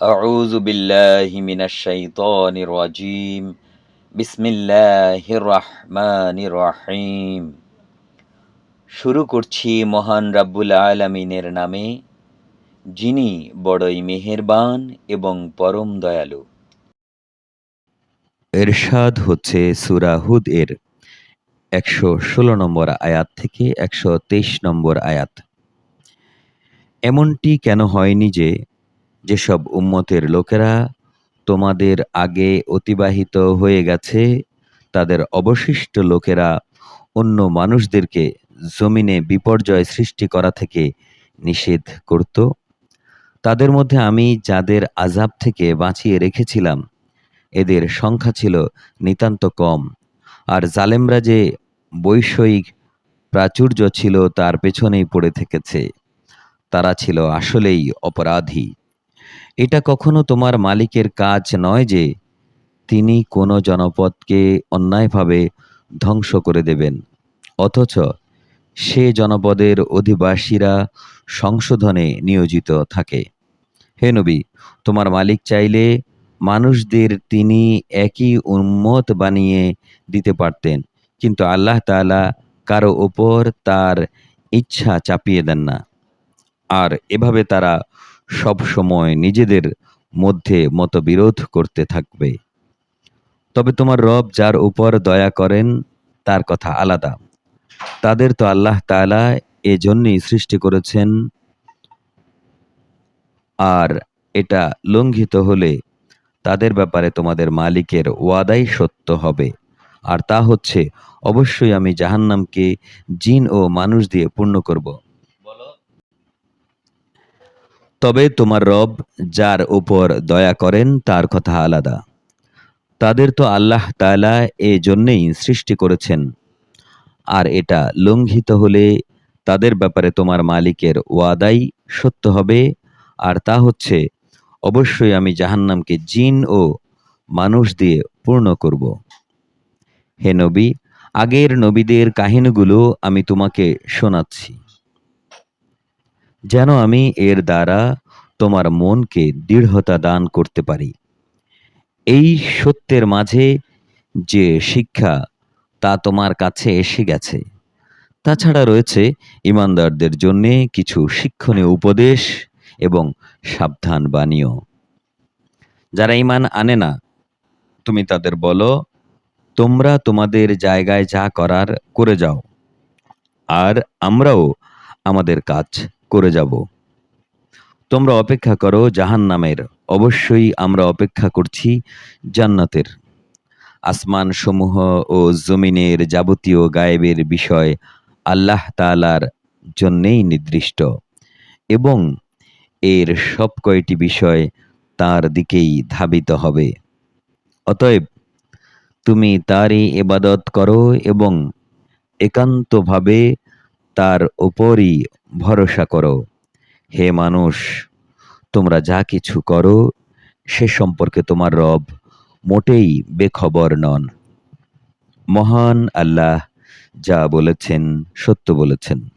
أعوذ بالله من الشيطان الرجيم بسم الله الرحمن الرحيم শুরু করছি মহান রাব্বুল আলামিনের নামে যিনি বড়ই মেহেরবান এবং পরম দয়ালু এরশাদ হচ্ছে সূরা হুদ এর একশো ষোলো নম্বর আয়াত থেকে একশো তেইশ নম্বর আয়াত এমনটি কেন হয়নি যে যেসব উম্মতের লোকেরা তোমাদের আগে অতিবাহিত হয়ে গেছে, তাদের অবশিষ্ট লোকেরা অন্য মানুষদেরকে জমিনে বিপর্যয় সৃষ্টি করা থেকে নিষেধ করত। তাদের মধ্যে আমি যাদের আজাব থেকে বাঁচিয়ে রেখেছিলাম, এদের সংখ্যা ছিল নিতান্ত কম। আর জালেমরা যে বৈষয়িক প্রাচুর্য ছিল তার পেছনেই পড়ে থেকেছে। তারা ছিল আসলেই অপরাধী। এটা কখনো তোমার মালিকের কাজ নয় যে তিনি কোনো জনপদকে অন্যায়ভাবে ধ্বংস করে দেবেন। অথচ সে জনপদের অধিবাসীরা সংশোধনে নিয়োজিত থাকে। হে নবী, তোমার মালিক চাইলে মানুষদের তিনি একই উন্মত বানিয়ে দিতে পারতেন, কিন্তু আল্লাহ তাআলা কারও ওপর তার ইচ্ছা চাপিয়ে দেন না। আর এভাবে তারা সব সময় নিজেদের মধ্যে মতবিরোধ করতে থাকবে। তবে তোমার রব যার উপর দয়া করেন, তার কথা আলাদা। তাদের তো আল্লাহ তাআলা এজন্যই সৃষ্টি করেছেন। আর এটা লঙ্ঘিত হলে তাদের ব্যাপারে তোমাদের মালিকের ওয়াদাই সত্য হবে। আর তা হচ্ছে, অবশ্যই আমি জাহান্নামকে জিন ও মানুষ দিয়ে পূর্ণ করব। তবে তোমার রব যার উপর দয়া করেন, তার কথা আলাদা। তাদের তো আল্লাহ তাআলা এ জন্যেই সৃষ্টি করেছেন। আর এটা লঙ্ঘিত হলে তাদের ব্যাপারে তোমার মালিকের ওয়াদাই সত্য হবে। আর তা হচ্ছে, অবশ্যই আমি জাহান্নামকে জিন ও মানুষ দিয়ে পূর্ণ করব। হে নবী, আগের নবীদের কাহিনীগুলো আমি তোমাকে শোনাচ্ছি। যেন আমি এর দ্বারা তোমার মনকে দৃঢ়তা দান করতে পারি। এই সত্যের মাঝে যে শিক্ষা, তা তোমার কাছে এসে গেছে। তাছাড়া রয়েছে ইমানদারদের জন্যে কিছু শিক্ষণীয় উপদেশ এবং সাবধান বাণীও। যারা ইমান আনে না, তুমি তাদের বলো, তোমরা তোমাদের জায়গায় যা করার, করে যাও। আর আমরাও আমাদের কাজ করে যাব। তোমরা অপেক্ষা করো জাহান নামের অবশ্যই আমরা অপেক্ষা করছি জান্নাতের। আসমান সমূহ ও জমিনের যাবতীয় গায়েবের বিষয় আল্লাহ তালার জন্যেই নির্দিষ্ট এবং এর সব কয়টি বিষয় তার দিকেই ধাবিত হবে। অতএব তুমি তারই এবাদত করো এবং একান্তভাবে তার উপরই ভরসা করো। হে মানুষ, তোমরা যা কিছু করো, সে সম্পর্কে তোমার রব মোটেই বেখবর নন। মহান আল্লাহ যা বলেছেন, সত্য বলেছেন।